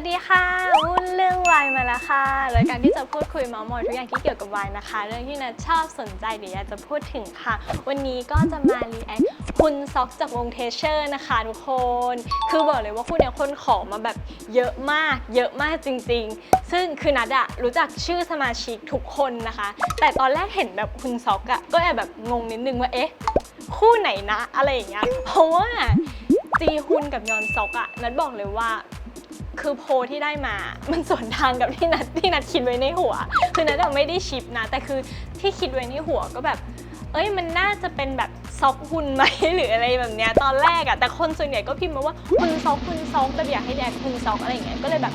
สวัสดีค่ะวุ่นเรื่องวายมาแล้วค่ะรายการที่จะพูดคุยเมาท์มอยทุกอย่างที่เกี่ยวกับวายนะคะ เรื่องที่นัทชอบสนใจเดี๋ยวอยากจะพูดถึงค่ะ วันนี้ก็จะมารีแอคคุณซอกจากวงเทเชอร์นะคะทุกคน คือบอกเลยว่าคุณเนี่ยคนขอมาแบบเยอะมาก เยอะมากจริง ๆ ซึ่งคือนัดอะรู้จักชื่อสมาชิกทุกคนนะคะ แต่ตอนแรกเห็นแบบคุณซอกอะก็แอบแบบงงนิดนึงว่าเอ๊ะคู่ไหนนะอะไรอย่างเงี้ยเพราะว่าจีฮุนกับยอนซอกอะนัดบอกเลยว่า คือโพลที่ได้มา มันสวนทางกับที่นัดที่นัดคิดไว้ในหัว คือนัดไม่ได้ชิปนะ แต่คือที่คิดไว้ในหัวก็แบบ เอ้ยมันน่าจะเป็นแบบซอกฮุนไหมหรืออะไรแบบเนี้ยตอนแรกอะแต่คนส่วนใหญ่ก็พิมพ์มาว่าฮุนซอกฮุนซอกแบบอยากให้แดกฮุนซอกอะไรอย่างเงี้ยก็เลยแบบ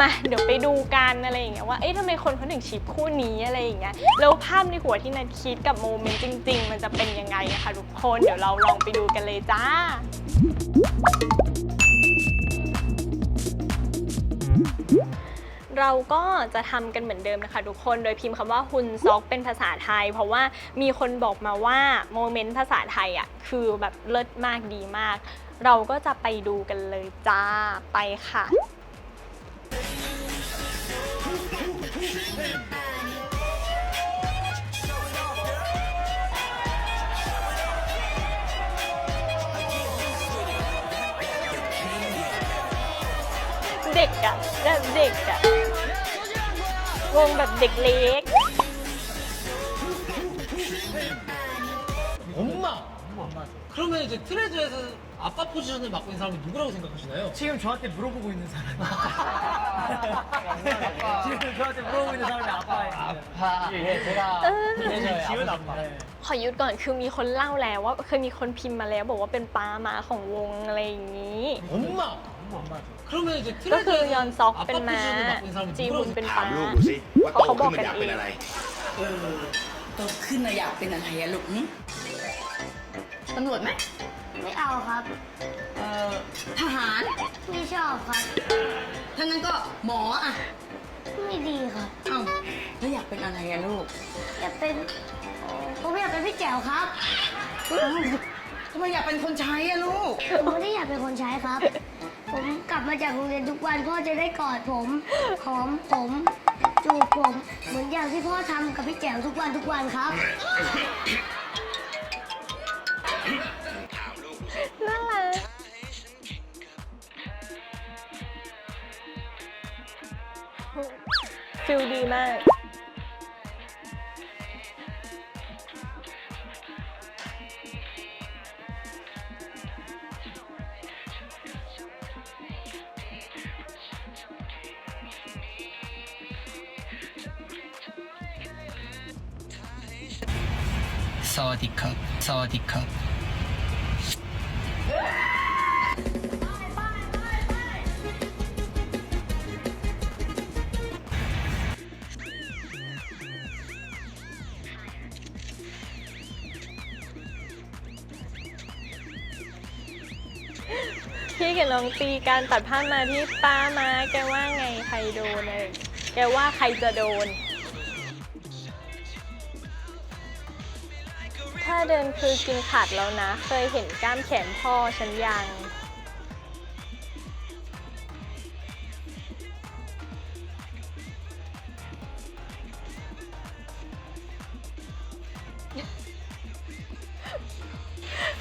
มาเดี๋ยวไปดูกันอะไรอย่างเงี้ยว่า เอ๊ะทำไมคนเขาถึงชิปคู่นี้อะไรอย่างเงี้ย แล้วภาพในหัวที่นัดคิดกับโมเมนต์จริง ๆ มันจะเป็นยังไงอะคะทุกคน เดี๋ยวเราลองไปดูกันเลยจ้า เราก็จะทำกันเหมือนเดิมนะคะทุกคนโดยพิมพ์คำว่าฮุนซอกเป็นภาษาไทย เพราะว่ามีคนบอกมาว่าโมเมนต์ภาษาไทยอะคือแบบเลิศมากดีมาก เราก็จะไปดูกันเลยจ้าไปค่ะ กอะแบบเด็กอะวงแบบเด็กเล็ก 엄마. 그러면 이제 트레저에서 아빠 포지션을 맡고 있는 사람이 누구라고 생각하시나요? 지금 저한테 물어보고 있는 사람이 지금 저한테 물어보고 있는 사람이 아빠예요. 아빠. 예, 제가 트레저의 지훈 아버지입니다. 아빠. ขอยุดก่อนคือมีคนเล่าแล้วว่าเคยมีคนพิมพ์มาแล้ว บอกว่าเป็นป้ามาของวงอะไรอย่างนี้ 엄마. 엄마죠. 그러면 이제 ก็คือยอน 트레저에서 ซอก 아빠 เป็นม้า 포지션을 맡고 있는 사람이 จีฮุน 누구라고 เป็น 생각하세요? ป้า ถามลูกดูสิว่า เพ โต ราะเขาบ ขึ้ อน ก มัน กัน อยาก เอ เป็น ง อะไร เออโตขึ้นนะอยากเป็นอะไรอะลูกหึตำรวจไหม ไม่เอาครับ เอ่อทหาร ไม่ชอบครับ ถ้างั้นก็หมออะ ไม่ดีครับ เอ้าแล้วอยากเป็นอะไรอะลูก อยากเป็นผมอยากเป็นพี่แจ๋วครับ เอ้าทำไมอยากเป็นคนใช้อะลูก ผมไม่ได้อยากเป็นคนใช้ครับ ผมกลับมาจากโรงเรียนทุกวันพ่อจะได้กอดผมหอมผมจูบผม เหมือนอย่างที่พ่อทำกับพี่แจ๋วทุกวันทุกวันครับ น่ารักฟิลดีมาก สวัสดีครับ สวัสดีครับ พี่กับน้องตีการตัดผ้ามาที่ป้ามาแกว่าไงใครโดนเลยแกว่าใครจะโดน ถ้าเดินคือกินขาดแล้วนะ เคยเห็นกล้ามแขนพ่อฉันยัง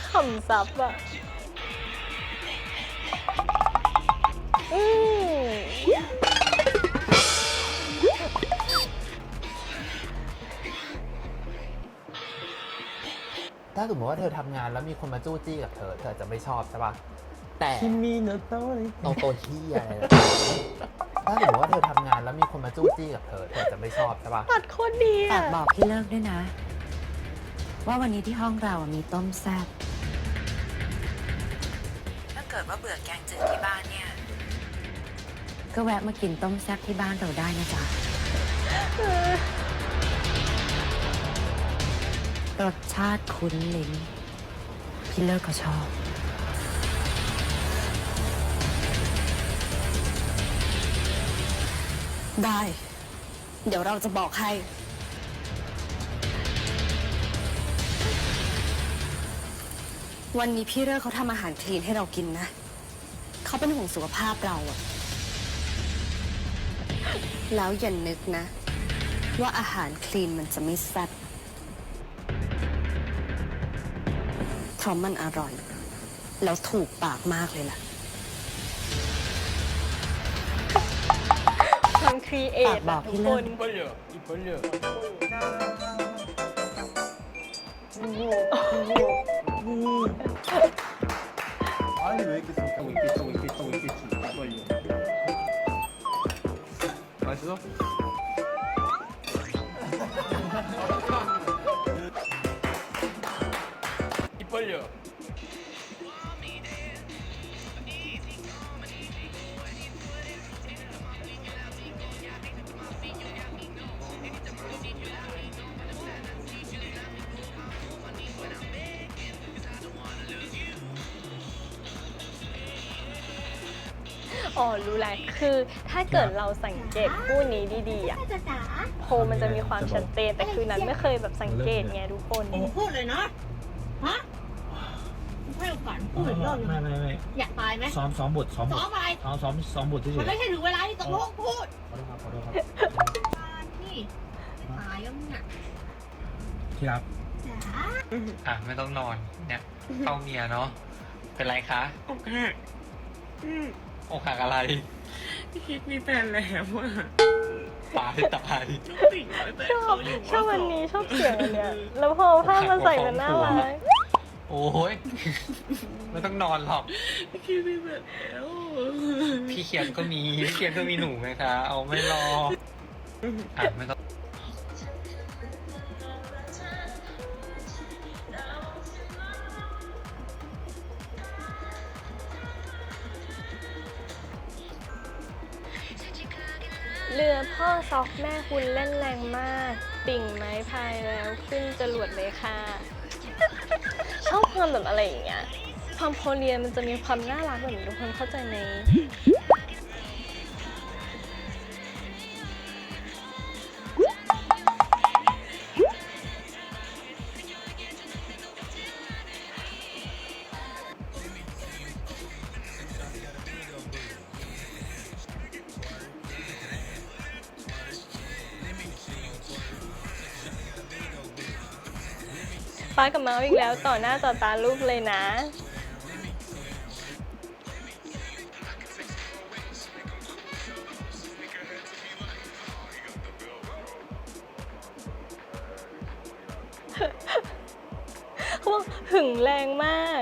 ขำซับอะ สมมติว่าเธอทำงานแล้วมีคนมาจู้จี้กับเธอ เธอจะไม่ชอบใช่ปะแต่มีโนโตโตโตที่อะไรถ้าสมมติว่าเธอทำงานแล้วมีคนมาจู้จี้กับเธอ เธอจะไม่ชอบใช่ปะตัดคนดีฝากบอกพี่เลิกด้วยนะ ว่าวันนี้ที่ห้องเรามีต้มแซ่บถ้าเกิดว่าเบื่อแกงจืดที่บ้านเนี่ย ก็แวะมากินต้มแซ่บที่บ้านเราได้นะจ๊ะ รสชาติคุ้นลิ้นพี่เลิกก็ชอบ ได้ เดี๋ยวเราจะบอกให้ วันนี้พี่เลิกเขาทำอาหารคลีนให้เรากินนะ เขาเป็นห่วงสุขภาพเราอะแล้วอย่านึกนะ ว่าอาหารคลีนมันจะไม่แซ่บ ราะมันอร่อย แล้วถูกปากมากเลยล่ะ ความครีเอท ฝากบอก ทุ พี่ ก เลิ ค ศ น 아니 왜 이렇게 또 이렇게 또 이렇게 또 이렇게 빨리. 맛있어? Pollo. อ๋อรู้แล้วคือถ้าเกิดเราสังเกตคู่นี้ดีๆอะโพมันจะมีความชัดเจนแต่คืนนั้นไม่เคยแบบสังเกตไงทุกคน พูดเลยเนาะ อกาสพูดอีกรอบหนึงไม่ไม่ไม่อยากตายไหมซ้อมซ้อมบทซ้อมบซ้อทมอะไรซ้อมซ้อมซ้อมบทที่เฉมันยไม่ใช่ถึงเวลาที่ต้องพูดขอโทษครับขอโทษครับนี่ตายแล้วเนี่ยที่รักอะไม่ต้องนอนเนี่ยเฝ้าเมียเนาะเป็นไรคะอกหักอกหักอะไรพี่คิดมีแฟนแล้วอะตายตายติ่งไว้แต่ชอบชอบวันนี้ชอบเสียงอันเนี้ยแล้วพอภาพมาใส่มันน่ารัก โอ้ยไม่ต้องนอนหรอก พี่คิดมีแฟนแล้วพี่เคียนก็มี พี่เคียนก็มีหนูไหมคะ เอาไม่รออะไม่ต้องเรือพ่อซอกแม่คุณเล่นแรงมากปิ่งไม้พายแล้วขึ้นจรวดเลยค่ะ ชอบความแบบอะไรอย่างเงี้ยความโคเรียนมันจะมีความน่ารักแบบนี้ทุกคนเข้าใจไห ป้ากับเมาส์อีกแล้วต่อหน้าต่อตาลูกเลยนะ เขาบอกหึงแรงมาก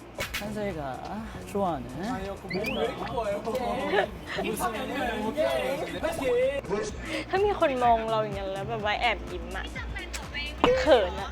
한서이가 좋아하는 ถ้ามีคนมองเราอย่างนั้นแล้วแบบว่าแอบยิ้มอะเขินอะ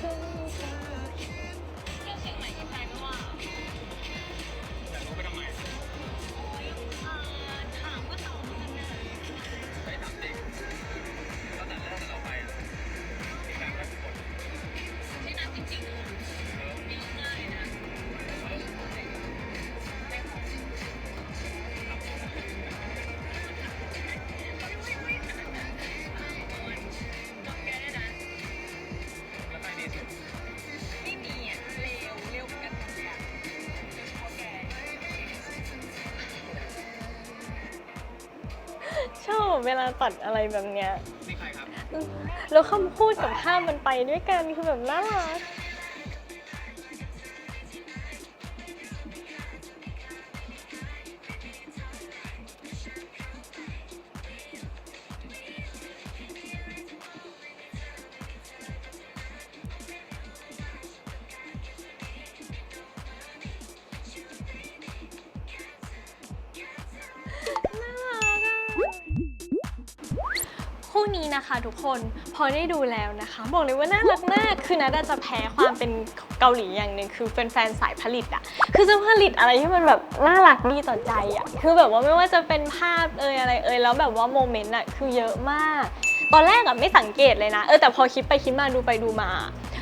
成长。 แบบเวลาตัดอะไรแบบเนี้ยนี่ใครครับ แล้วคำพูดกับภาพมันไปด้วยกันคือแบบน่ารัก นะคะทุกคนพอได้ดูแล้วนะคะ บอกเลยว่าน่ารักมากคือนัดจะแพ้ความเป็นเกาหลีอย่างหนึ่งคือเป็นแฟนสายผลิตอะคือจะผลิตอะไรที่มันแบบน่ารักดีต่อใจอะคือแบบว่าไม่ว่าจะเป็นภาพเอ่ยอะไรเอ่ยแล้วแบบว่าโมเมนต์อะคือเยอะมาก ตอนแรกอะไม่สังเกตเลยนะเออแต่พอคิดไปคิดมาดูไปดูมา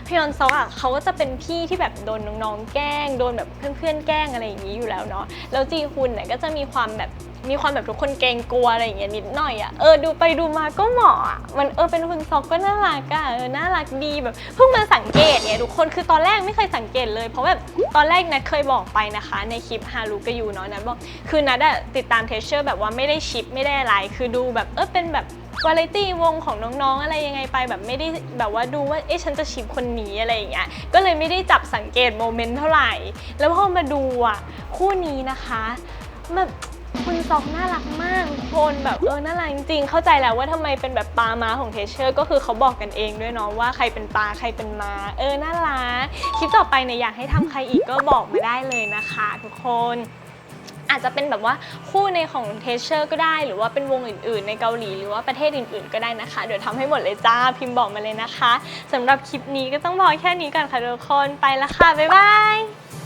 พี่ยอนซอกอะเขาก็จะเป็นพี่ที่แบบโดนน้องๆแกล้งโดนแบบเพื่อนๆแกล้งอะไรอย่างนี้อยู่แล้วเนาะแล้วจีฮุนเนี่ยก็จะมีความแบบมีความแบบทุกคนเกรงกลัวอะไรอย่างเงี้ยนิดหน่อยอะ่ะเออดูไปดูมาก็เหมาะอะมันเออเป็นคุณซอกก็น่ารักอะ่ะเออน่ารักดีแบบเพิ่งมาสังเกตเนี่ยทุกคนคือตอนแรกไม่เคยสังเกตเลย เพราะแบบตอนแรกนัดเคยบอกไปนะคะ ในคลิปฮารุกยูเนาะนัดบอกคือนัดอะติดตามเทเชอร์แบบว่าไม่ได้ชิปไม่ได้อะไรคือดูแบบเออเป็นแบบ วาไรตี้วงของน้องๆ อะไรยังไงไปแบบไม่ได้แบบว่าดูว่าเอ๊ะฉันจะชิปคนนี้อะไรอย่างเงี้ยก็เลยไม่ได้จับสังเกตโมเมนต์เท่าไหร่ แล้วพอมาดูอะคู่นี้นะคะแบบคุณซอกน่ารักมากคนแบบเออน่ารักจริงๆเข้าใจแล้วว่าทำไมเป็นแบบปลาม้าของเทเชอร์ ก็คือเขาบอกกันเองด้วยเนาะว่าใครเป็นปลาใครเป็นม้า เออน่ารักคลิปต่อไปเนี่ยอยากให้ทำใครอีกก็บอกมาได้เลยนะคะ ทุกคน อาจจะเป็นแบบว่าคู่ในของเทเชอร์ก็ได้ หรือว่าเป็นวงอื่น ๆ ในเกาหลีหรือว่าประเทศอื่น ๆ ก็ได้นะคะ เดี๋ยวทำให้หมดเลยจ้าพิมพ์บอกมาเลยนะคะสำหรับคลิปนี้ก็ต้องพอแค่นี้ก่อนค่ะทุกคนไปละค่ะบ๊ายบาย